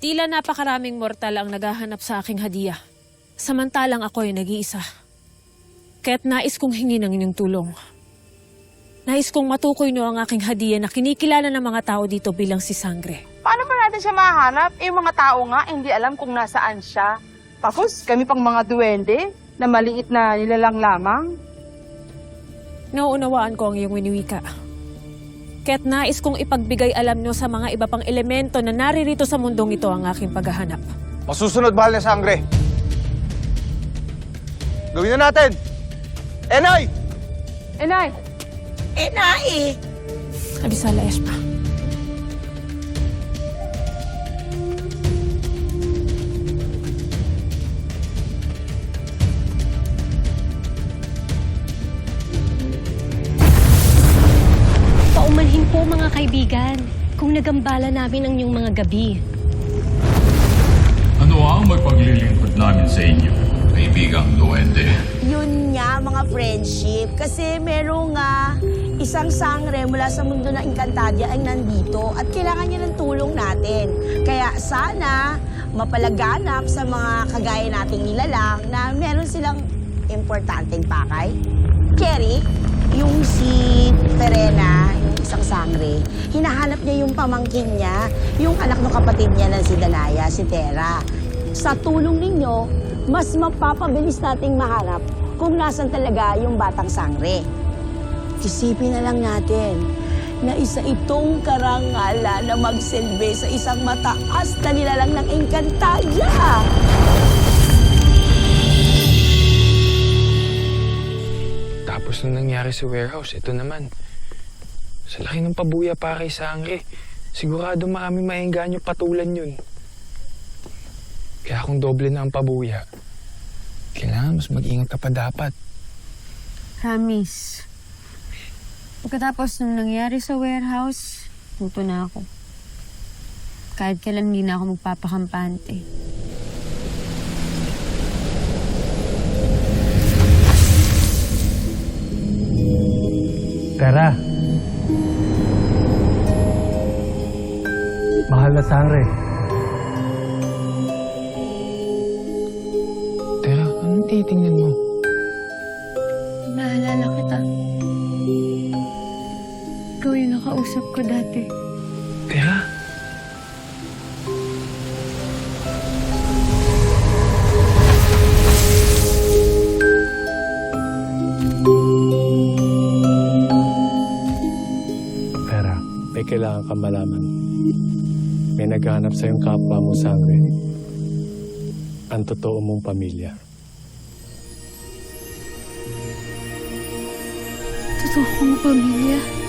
Tila napakaraming mortal ang naghahanap sa aking hadiah. Samantalang ako'y nag-iisa. Kaya't nais kong hingin ang inyong tulong. Nais kong matukoy niyo ang aking hadiah na kinikilala ng mga tao dito bilang si Sangre. Paano pa natin siya mahanap? Eh, mga tao nga, hindi alam kung nasaan siya. Tapos, kami pang mga duwende na maliit na nilalang lamang. Nauunawaan ko ang iyong winiwika. Kaya't nais kong ipagbigay alam niyo sa mga iba pang elemento na naririto sa mundong ito ang aking paghahanap. Masusunod mahal na sangre. Gawin na natin! Enay! Enay, Abisala Espa. Kaibigan kung nagambala namin ang inyong mga gabi. Ano ang may paglilingkod namin sa inyo, kaibigang duwende? Yun nga, mga friendship. Kasi merong nga isang sangre mula sa mundo ng Encantadia ay nandito at kailangan niya ng tulong natin. Kaya sana mapalaganap sa mga kagaya nating nilalang na meron silang importanteng pakay. Kerry, yung si Perena, isang sangre, hinahanap niya yung pamangkin niya, yung anak ng kapatid niya na si Danaya, si Tera. Sa tulong ninyo, mas mapapabilis nating mahanap kung nasan talaga yung batang sangre. Isipin na lang natin na isa itong karangalan na magsilbi sa isang mataas na nilalang ng Encantadia. Tapos nung nangyari sa warehouse, ito naman. Sa laki ng pabuya pa kay Sangre, sigurado maaming maengganyo patulan yun. Kaya kung doble na ang pabuya, kailangan mas mag-ingat ka pa dapat. Promise. Pagkatapos nung nangyari sa warehouse, tuto na ako. Kahit kailan hindi na ako magpapakampante. Tara. Na sangre. Tera, anong titingnan mo? Naalala kita. Ikaw yung nakausap ko dati. Tera? Tara, may kailangan ka malaman. May naghahanap sa yung kapwa mo sangre. Ang totoo mong pamilya. Totoo kong pamilya.